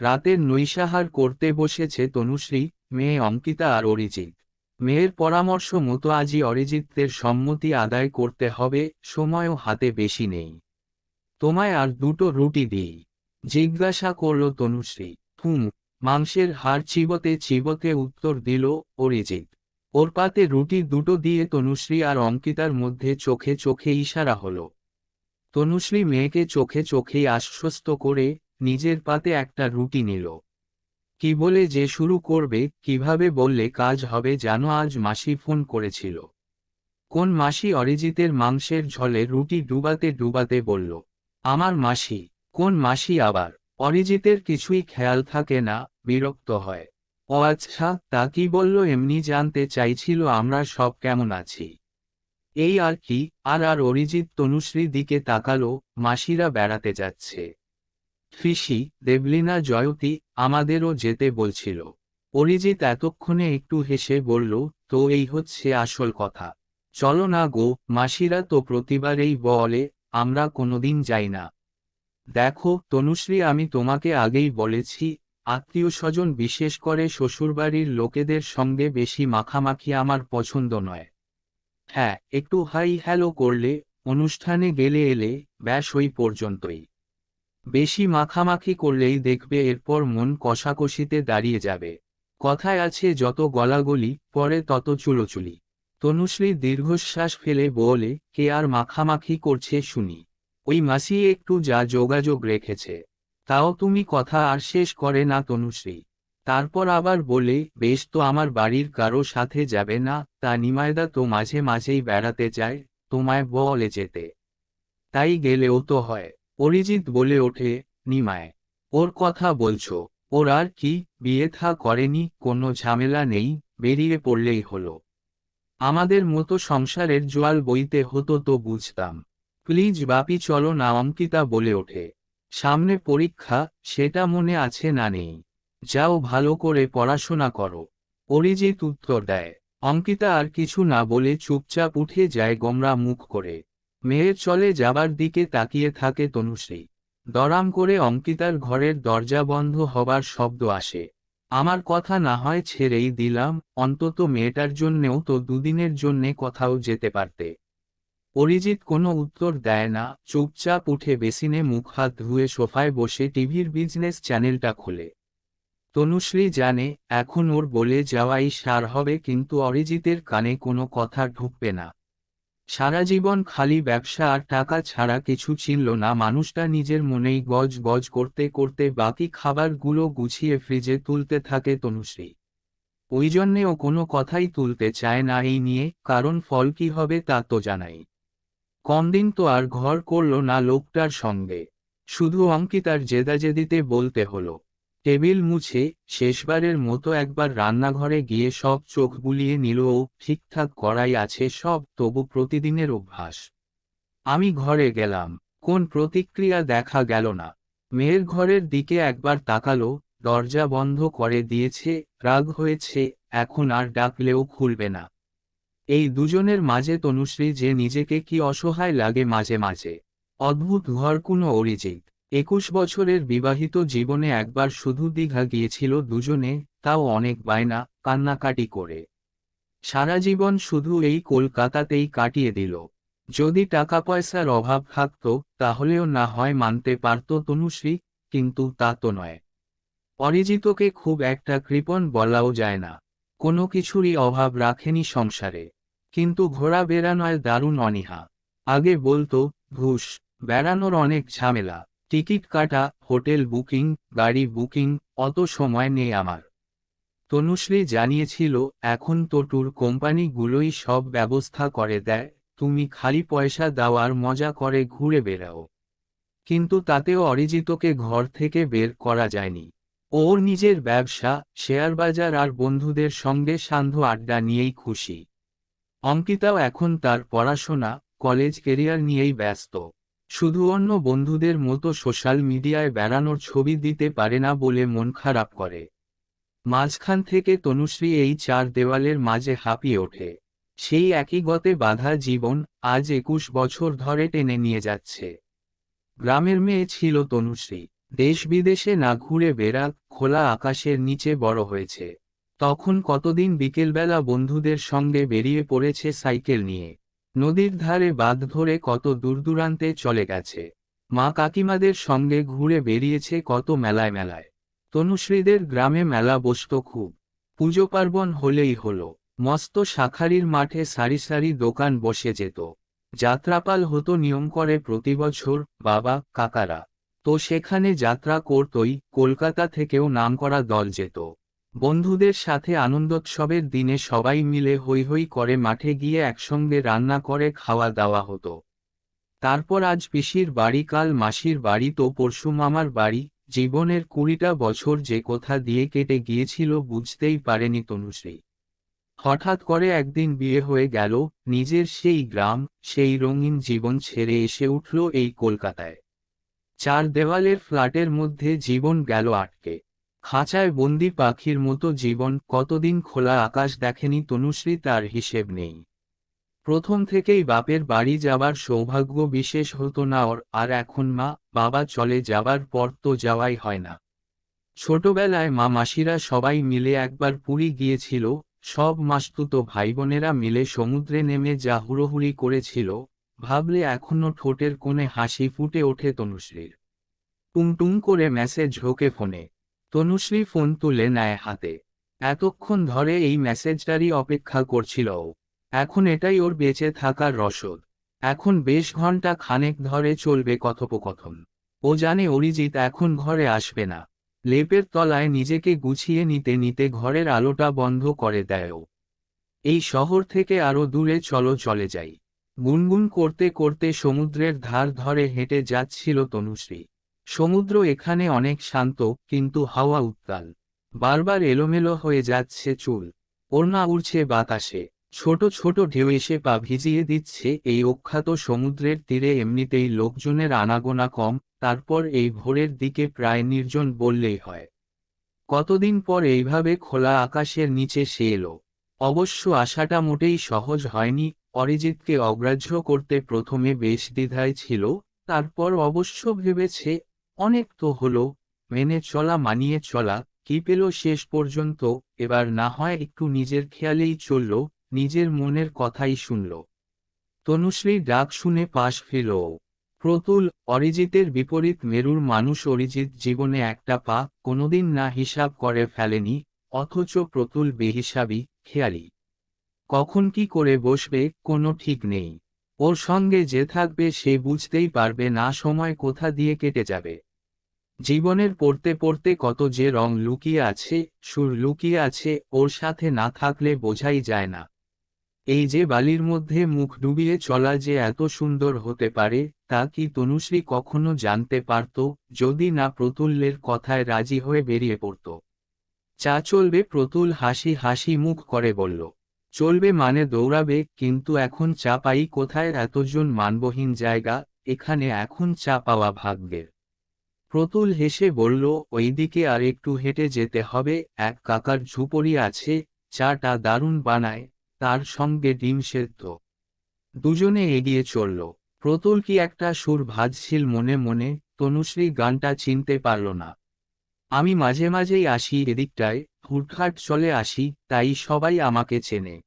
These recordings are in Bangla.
রাতের নৈশাহার করতে বসেছে তনুশ্রী, মেয়ে অঙ্কিতা আর অরিজিৎ। মেয়ের পরামর্শ মতো আজই অরিজিৎদের সম্মতি আদায় করতে হবে, সময়ও হাতে বেশি নেই। তোমায় আর দুটো রুটি দিই। জিজ্ঞাসা করল তনুশ্রী। হুম, মাংসের হাড় চিবতে চিবতে উত্তর দিল অরিজিৎ। ওর পাতে রুটি দুটো দিয়ে তনুশ্রী আর অঙ্কিতার মধ্যে চোখে চোখে ইশারা হলো। তনুশ্রী মেয়েকে চোখে চোখেই আশ্বস্ত করে নিজের পাতে একটা রুটি নিল। কি বলে যে শুরু করবে, কীভাবে বললে কাজ হবে জানো আজ মাসি ফোন করেছিল। কোন মাসি অরিজিতের মাংসের ঝলে রুটি ডুবাতে ডুবাতে বলল, আমার মাসি, কোন মাসি আবার? অরিজিতের কিছুই খেয়াল থাকে না, বিরক্ত হয়। ও আচ্ছা তা কি বলল এমনি জানতে চাইছিল আমরা সব কেমন আছি। এই আর কি, আর আর অরিজিৎ তনুশ্রী দিকে তাকালো, মাসিরা বেড়াতে যাচ্ছে। ফিসি দেবলিনা জয়তী আমাদেরও যেতে বলছিল। অরিজিৎ এতক্ষণে একটু হেসে বলল, তো এই হচ্ছে আসল কথা। চলো না গো, মাসিরা তো প্রতিবারেই বলে, আমরা কোনোদিন যাই না। দেখো, তনুশ্রী, আমি তোমাকে আগেই বলেছি আত্মীয় স্বজন বিশেষ করে শ্বশুরবাড়ির লোকেদের সঙ্গে বেশি মাখামাখি আমার পছন্দ নয়। হ্যাঁ একটু হাই হ্যালো করলে, অনুষ্ঠানে গেলে এলে, ব্যাস ওই পর্যন্তই। বেশি মাখামাখি করলেই দেখবে এরপর মন কষাকষিতে দাঁড়িয়ে যাবে। কথায় আছে, যত গলাগলি, পরে তত চুলোচুলি। তনুশ্রী দীর্ঘশ্বাস ফেলে বলে, কে আর মাখামাখি করছে শুনি। ওই মাসি একটু যা যোগাযোগ রেখেছে। তাও তুমি কথা আর শেষ করে না তনুশ্রী। তারপর আবার বলে, বেশ তো আমার বাড়ির কারও সাথে যাবে না, তা নিমায়দা তো মাঝে মাঝেই বেড়াতে যায়, তোমায় বলে যেতে। তাই গেলেও তো হয়। অরিজিৎ বলে ওঠে, নিমায়। ওর কথা বলছো, ওর আর কি বিয়ে থা করেনি, কোনো ঝামেলা নেই, বেরিয়ে পড়লেই হলো। আমাদের মতো সংসারের জোয়াল বইতে হতো তো বুঝতাম। প্লিজ বাপি চলো না, অঙ্কিতা বলে ওঠে। সামনে পরীক্ষা, সেটা মনে আছে না নেই। যাও ভালো করে পড়াশোনা করো। অরিজিৎ উত্তর দেয়। অঙ্কিতা আর কিছু না বলে চুপচাপ উঠে যায় গোমরা মুখ করে। মেয়ের চলে যাবার দিকে তাকিয়ে থাকে তনুশ্রী। দরাম করে অঙ্কিতার ঘরের দরজা বন্ধ হবার শব্দ আসে। আমার কথা না হয় ছেড়েই দিলাম, অন্তত মেয়েটার জন্যেও তো দুদিনের জন্যে কোথাও যেতে পারতে। অরিজিৎ কোনো উত্তর দেয় না, চুপচাপ উঠে বেসিনে মুখ হাত ধুয়ে সোফায় বসে টিভির বিজনেস চ্যানেলটা খোলে। তনুশ্রী জানে, এখন ওর বলে যাওয়াই সার হবে, কিন্তু অরিজিতের কানে কোনো কথা ঢুকবে না। সারা জীবন খালি ব্যবসা আর টাকা ছাড়া কিছু ছিল না। মানুষটা নিজের মনেই গজ গজ করতে করতে বাকি খাবারগুলো গুছিয়ে ফ্রিজে তুলতে থাকে তনুশ্রী। ওই জন্যে ও কোনো কথাই তুলতে চায় না এই নিয়ে, কারণ ফল কি হবে তা তো জানাই। কম দিন তো আর ঘর করল না লোকটার সঙ্গে। শুধু অঙ্কিতার জেদাজেদিতে বলতে হলো টেবিল মুছে শেষবারের মতো একবার রান্নাঘরে গিয়ে সব চোখ বুলিয়ে নিল, ও, ঠিকঠাক করাই আছে সব, তবু প্রতিদিনের অভ্যাস। আমি ঘরে গেলাম, কোন প্রতিক্রিয়া দেখা গেল না। মেয়ের ঘরের দিকে একবার তাকালো, দরজা বন্ধ করে দিয়েছে, রাগ হয়েছে, এখন আর ডাকলেও খুলবে না। এই দুজনের মাঝে তনুশ্রী যে নিজেকে কি অসহায় লাগে মাঝে মাঝে। অদ্ভুত ঘরকুনো অরিজিৎ। একুশ বছরের বিবাহিত জীবনে একবার শুধু দীঘা গিয়েছিল দুজনে, তাও অনেক বায়না, কান্নাকাটি করে। সারা জীবন শুধু এই কলকাতাতেই কাটিয়ে দিল। যদি টাকা পয়সার অভাব থাকত, তাহলেও না হয় মানতে পারত তনুশ্রী, কিন্তু তা তো নয়। অরিজিতকে খুব একটা কৃপণ বলাও যায় না। কোনো কিছুরই অভাব রাখেনি সংসারে। কিন্তু ঘোরা বেড়ানোয় দারুণ অনীহা। আগে বলতো, ঘুষ, বেড়ানোর অনেক ঝামেলা। টিকিট কাটা, হোটেল বুকিং, গাড়ি বুকিং, অত সময় নেই আমার। তনুশ্রী জানিয়েছিল, এখন তো ট্যুর কোম্পানিগুলোই সব ব্যবস্থা করে দেয়, তুমি খালি পয়সা দেওয়ার মজা করে ঘুরে বেড়াও। কিন্তু তাতেও অরিজিতকে ঘর থেকে বের করা যায়নি। ওর নিজের ব্যবসা, শেয়ার বাজার আর বন্ধুদের সঙ্গে সান্ধ্য আড্ডা নিয়েই খুশি। অঙ্কিতাও এখন তার পড়াশোনা, কলেজ কেরিয়ার নিয়েই ব্যস্ত। শুধু অন্য বন্ধুদের মতো সোশ্যাল মিডিয়ায় বেড়ানোর ছবি দিতে পারে না বলে মন খারাপ করে। মাঝখান থেকে তনুশ্রী এই চার দেওয়ালের মাঝে হাঁপিয়ে ওঠে। সেই একই গতে বাধা জীবন আজ একুশ বছর ধরে টেনে নিয়ে যাচ্ছে। গ্রামের মেয়ে ছিল তনুশ্রী। দেশ বিদেশে না ঘুরে বেড়া খোলা আকাশের নিচে বড় হয়েছে। তখন কতদিন বিকেলবেলা বন্ধুদের সঙ্গে বেরিয়ে পড়েছে সাইকেল নিয়ে। নদীর ধারে বাঁধ ধরে কত দূরদূরান্তে চলে গেছে। মা কাকিমাদের সঙ্গে ঘুরে বেরিয়েছে কত মেলায় মেলায়। তনুশ্রীদের গ্রামে মেলা বসত খুব। পুজো পার্বণ হলেই হল। মস্ত শাখারির মাঠে সারি সারি দোকান বসে যেত। যাত্রাপাল হতো নিয়ম করে প্রতিবছর বাবা, কাকারা। তো সেখানে যাত্রা করতই, কলকাতা থেকেও নামকরা দল যেত। বন্ধুদের সাথে আনন্দোৎসবের দিনে সবাই মিলে হৈ হৈ করে মাঠে গিয়ে একসঙ্গে রান্না করে খাওয়া দাওয়া হতো। তারপর আজ পিসির বাড়ি, কাল মাসির বাড়ি তো পরশু মামার বাড়ি, জীবনের কুড়িটা বছর যে কোথা দিয়ে কেটে গিয়েছিল বুঝতেই পারেনি তনুশ্রী। হঠাৎ করে একদিন বিয়ে হয়ে গেল, নিজের সেই গ্রাম, সেই রঙিন জীবন ছেড়ে এসে উঠল এই কলকাতায়। চার দেওয়ালের ফ্ল্যাটের মধ্যে জীবন গেল আটকে। খাঁচায় বন্দি পাখির মতো জীবন, কতদিন খোলা আকাশ দেখেনি তনুশ্রী তার হিসেব নেই। প্রথম থেকেই বাপের বাড়ি যাবার সৌভাগ্য বিশেষ হতো না ওর, আর এখন মা, বাবা চলে যাবার পর তো যাওয়াই হয় না। ছোটবেলায় মা মাসিরা সবাই মিলে একবার পুরী গিয়েছিল, সব মাসতুতো ভাই বোনেরা মিলে সমুদ্রে নেমে যা হুড়োহুড়ি করেছিল, ভাবলে এখনও ঠোঁটের কোণে হাসি ফুটে ওঠে তনুশ্রীর। টুংটুং করে মেসেজ ঝোঁকে ফোনে। তনুশ্রী ফোন তুলে নেয় হাতে। এতক্ষণ ধরে এই মেসেজটারই অপেক্ষা করছিল এখন এটাই ওর বেঁচে থাকার রসদ। এখন বেশ ঘণ্টা খানেক ধরে চলবে কথোপকথন। ও জানে অরিজিৎ এখন ঘরে আসবে না। লেপের তলায় নিজেকে গুছিয়ে নিতে নিতে ঘরের আলোটা বন্ধ করে দেয় এই শহর থেকে আরও দূরে চলো চলে যাই। গুনগুন করতে করতে সমুদ্রের ধার ধরে হেঁটে যাচ্ছিল তনুশ্রী। সমুদ্র এখানে অনেক শান্ত, কিন্তু হাওয়া উত্তাল। বারবার এলোমেলো হয়ে যাচ্ছে চুল। ওড়না উড়ছে বাতাসে। ছোট ছোট ঢেউ এসে পা ভিজিয়ে দিচ্ছে। এই অখ্যাত সমুদ্রের তীরে এমনিতেই লোকজনের আনাগোনা কম, তারপর এই ভোরের দিকে প্রায় নির্জন বললেই হয়। কতদিন পর এইভাবে খোলা আকাশের নিচে সে এলো। অবশ্য আশাটা মোটেই সহজ হয়নি। অরিজিৎকে অগ্রাহ্য করতে প্রথমে বেশ দ্বিধায় ছিল, তারপর অবশ্য ভেবেছে অনেক তো হলো, মেনে চলা মানিয়ে চলা, কি পেল শেষ পর্যন্ত, এবার না হয় একটু নিজের খেয়ালেই চলল, নিজের মনের কথাই শুনল। তনুশ্রী ডাক শুনে পাশ ফিরল। প্রতুল, অরিজিতের বিপরীত মেরুর মানুষ অরিজিৎ জীবনে একটা পা কোনোদিন না হিসাব করে ফেলেনি, অথচ প্রতুল বেহিসাবি, খেয়ালি। কখন কি করে বসবে, কোনো ঠিক নেই। ওর সঙ্গে যে থাকবে সে বুঝতেই পারবে না সময় কোথা দিয়ে কেটে যাবে। জীবনের পড়তে পড়তে কত যে রং লুকিয়ে আছে, সুর লুকিয়ে আছে, ওর সাথে না থাকলে বোঝাই যায় না। এই যে বালির মধ্যে মুখ ডুবিয়ে চলা যে এত সুন্দর হতে পারে, তা কি তনুশ্রী কখনো জানতে পারত, যদি না প্রতুল্যের কথায় রাজি হয়ে বেরিয়ে পড়ত। চা চলবে, প্রতুল হাসি হাসি মুখ করে বলল। চলবে মানে দৌড়াবে, কিন্তু এখন চা পাই কোথায়? এতজন মানবহীন জায়গা, এখানে এখন চা পাওয়া ভাগ্যের প্রতুল হেসে বলল, ওইদিকে আর একটু হেঁটে যেতে হবে, এক কাকার ঝুপড়ি আছে, চাটা দারুণ বানায়, তার সঙ্গে ডিম সেদ্ধ। দুজনে এগিয়ে চলল। প্রতুল কি একটা সুর ভাজছিল মনে মনে, তনুশ্রী গানটা চিনতে পারল না। আমি মাঝে মাঝেই আসি এদিকটায় হুটহাট চলে আসি, তাই সবাই আমাকে চেনে।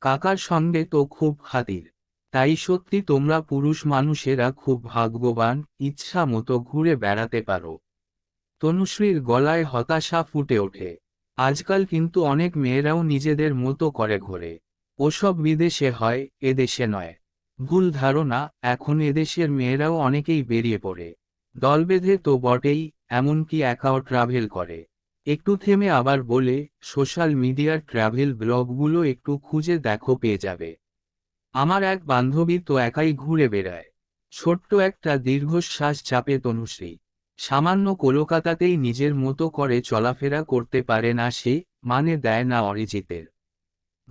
কাকার সঙ্গে তো খুব খাতির। তাই সত্যি তোমরা পুরুষ মানুষেরা খুব ভাগ্যবান, ইচ্ছা মতো ঘুরে বেড়াতে পারো। তনুশ্রীর গলায় হতাশা ফুটে ওঠে। আজকাল কিন্তু অনেক মেয়েরাও নিজেদের মতো করে ঘোরে। ওসব বিদেশে হয়, এদেশে নয়। ভুল ধারণা, এখন এদেশের মেয়েরাও অনেকেই বেরিয়ে পড়ে। দল বেঁধে তো বটেই, এমনকি একাও ট্রাভেল করে। একটু থেমে আবার বলে, সোশ্যাল মিডিয়ার ট্রাভেল ব্লগগুলো একটু খুঁজে দেখো পেয়ে যাবে। আমার এক বান্ধবী তো একাই ঘুরে বেড়ায়। ছোট্ট একটা দীর্ঘশ্বাস চাপে তনুশ্রী সামান্য কলকাতাতেই নিজের মতো করে চলাফেরা করতে পারে না সে মানে দেয় না অরিজিতের।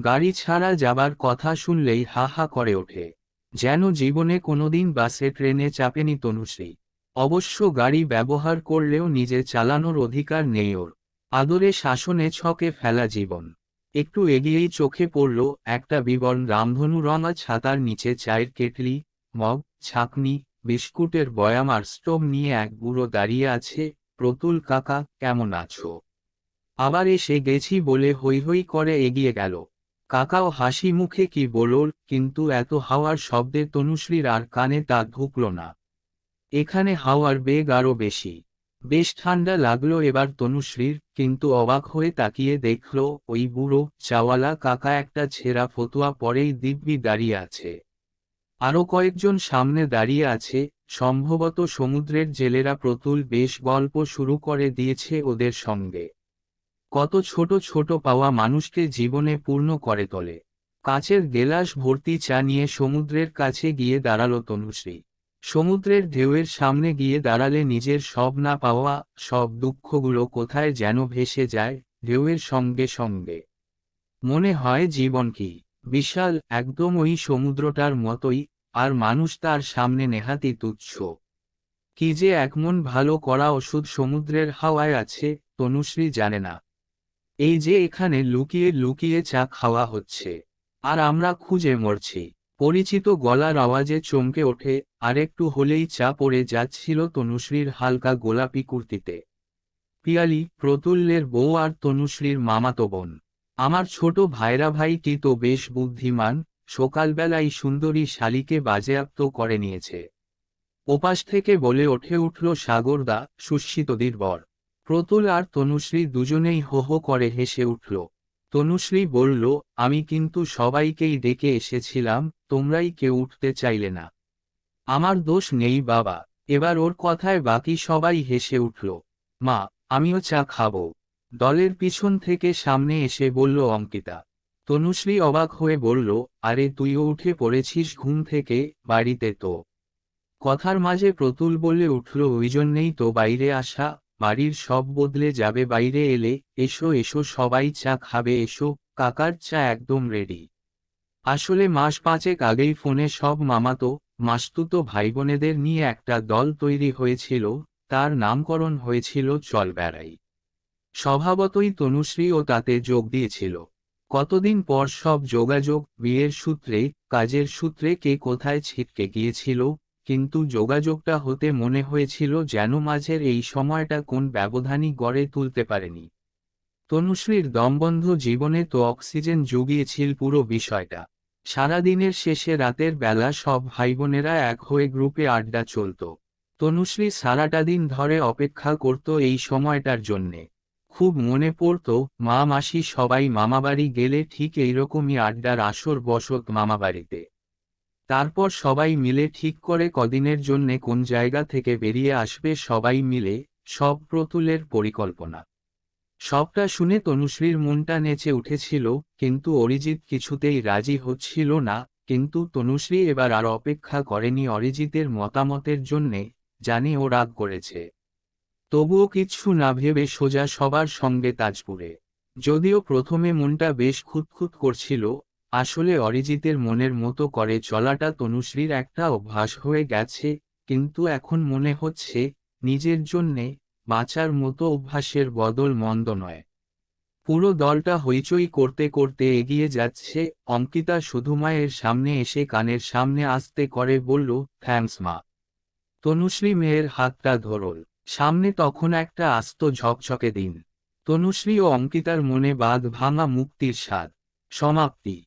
গাড়ি ছাড়া যাবার কথা শুনলেই হা হা করে ওঠে। যেন জীবনে কোনোদিন বাসে, ট্রেনে চাপেনি তনুশ্রী অবশ্য গাড়ি ব্যবহার করলেও নিজে চালানোর অধিকার নেই ওর। আদরে শাসনে ছকে ফেলা জীবন। একটু এগিয়েই চোখে পড়ল একটা বিবর্ণ রামধনু রঙা ছাতার নিচে চায়ের কেটলি, মগ, ছাকনি, বিস্কুটের বয়াম আর স্টোভ নিয়ে এক বুড়ো দাঁড়িয়ে আছে, প্রতুল কাকা, কেমন আছো? আবার এসে গেছি বলে হৈ হৈ করে এগিয়ে গেল। কাকাও হাসি মুখে কি বলল, কিন্তু এত হাওয়ার শব্দে তনুশ্রীর আর কানে তা ঢুকল না। এখানে হাওয়ার বেগ আরও বেশি। বেশ ঠান্ডা লাগল এবার তনুশ্রীর, কিন্তু অবাক হয়ে তাকিয়ে দেখল ওই বুড়ো চাওয়ালা কাকা একটা ছেঁড়া ফতুয়া পরেই দিব্যি দাঁড়িয়ে আছে। আরও কয়েকজন সামনে দাঁড়িয়ে আছে, সম্ভবত সমুদ্রের জেলেরা প্রতুল বেশ গল্প শুরু করে দিয়েছে ওদের সঙ্গে। কত ছোট ছোট পাওয়া মানুষকে জীবনে পূর্ণ করে তোলে। কাচের গেলাস ভর্তি চা নিয়ে সমুদ্রের কাছে গিয়ে দাঁড়াল তনুশ্রী। সমুদ্রের ঢেউয়ের সামনে গিয়ে দাঁড়ালে নিজের সব না পাওয়া, সব দুঃখগুলো কোথায় যেন ভেসে যায়, ঢেউয়ের সঙ্গে সঙ্গে। মনে হয় জীবন কি? বিশাল, একদম ওই সমুদ্রটার মতোই, আর মানুষ তার সামনে নেহাতি তুচ্ছ। কি যে একমন ভালো করা ওষুধ সমুদ্রের হাওয়ায় আছে, তনুশ্রী জানে না। এই যে এখানে লুকিয়ে লুকিয়ে চা খাওয়া হচ্ছে, আর আমরা খুঁজে মরছি। পরিচিত গলার আওয়াজে চমকে ওঠে, আরেকটু হলেই চা পড়ে যাচ্ছিল তনুশ্রীর হালকা গোলাপি কুর্তিতে। পিয়ালি, প্রতুল্যের বউ আর তনুশ্রীর মামাতো বোন। আমার ছোট ভাইরা ভাইটি তো বেশ বুদ্ধিমান সকালবেলায় সুন্দরী শালিকে বাজেয়াপ্ত করে নিয়েছে। ওপাশ থেকে বলে ওঠে উঠল সাগরদা সুশীতদির বর প্রতুল আর তনুশ্রী দুজনেই হো হো করে হেসে উঠল। তনুশ্রী বলল, আমি কিন্তু সবাইকেই ডেকে এসেছিলাম তোমরাই কেউ উঠতে চাইলে না। আমার দোষ নেই বাবা। এবার ওর কথায় বাকি সবাই হেসে উঠল, মা, আমিও চা খাব। দলের পিছন থেকে সামনে এসে বলল অঙ্কিতা। তনুশ্রী অবাক হয়ে বলল, আরে তুইও উঠে পড়েছিস ঘুম থেকে, বাড়িতে তো। কথার মাঝে প্রতুল বলে উঠল, ওই জন্যেই তো বাইরে আসা, বাড়ির সব বদলে যাবে, বাইরে এলে, এসো এসো, সবাই চা খাবে, এসো, কাকার চা একদম রেডি। আসলে মাস পাঁচেক আগেই ফোনে সব মামাতো, মাস্তুতো ভাইবোনেদের নিয়ে একটা দল তৈরি হয়েছিল, তার নামকরণ হয়েছিল চল বেড়াই স্বভাবতই তনুশ্রীও তাতে যোগ দিয়েছিল। কতদিন পর সব যোগাযোগ, বিয়ের সূত্রে, কাজের সূত্রে কে কোথায় ছিটকে গিয়েছিল, কিন্তু যোগাযোগটা হতে মনে হয়েছিল যেন মাঝের এই সময়টা কোন ব্যবধানই গড়ে তুলতে পারেনি। তনুশ্রীর দমবন্ধ জীবনে তো অক্সিজেন জুগিয়েছিল পুরো বিষয়টা। সারাদিনের শেষে রাতের বেলা সব ভাইবোনেরা এক হয়ে গ্রুপে আড্ডা চলত। তনুশ্রী সারাটা দিন ধরে অপেক্ষা করত এই সময়টার জন্যে। খুব মনে পড়ত, মা, মাসি সবাই মামাবাড়ি গেলে ঠিক এইরকমই আড্ডার আসর বসত মামাবাড়িতে। তারপর সবাই মিলে ঠিক করে কদিনের জন্যে কোন জায়গা থেকে বেরিয়ে আসবে সবাই মিলে সব প্রতুলের পরিকল্পনা। সবটা শুনে তনুশ্রীর মনটা নেচে উঠেছিল, কিন্তু অরিজিৎ কিছুতেই রাজি হচ্ছিল না, কিন্তু তনুশ্রী এবার আর অপেক্ষা করেনি অরিজিতের মতামতের জন্যে, জানি ও রাগ করেছে। তবুও কিচ্ছু না ভেবে সোজা সবার সঙ্গে তাজপুরে। যদিও প্রথমে মনটা বেশ খুঁতখুত করছিল, আসলে অরিজিতের মনের মতো করে চলাটা তনুশ্রীর একটা অভ্যাস হয়ে গেছে, কিন্তু এখন মনে হচ্ছে, নিজের জন্যে বাঁচার মতো অভ্যাসের বদল মন্দ নয়। পুরো দলটা হইচই করতে করতে এগিয়ে যাচ্ছে, অঙ্কিতা শুধু মায়ের সামনে এসে কানের সামনে আসতে করে বলল থ্যাংকস মা। তনুশ্রী মেয়ের হাতটা ধরল। সামনে তখন একটা আস্ত ঝকঝকে দিন। তনুশ্রী ও অঙ্কিতার মনে বাঁধ ভাঙা মুক্তির স্বাদ। সমাপ্তি।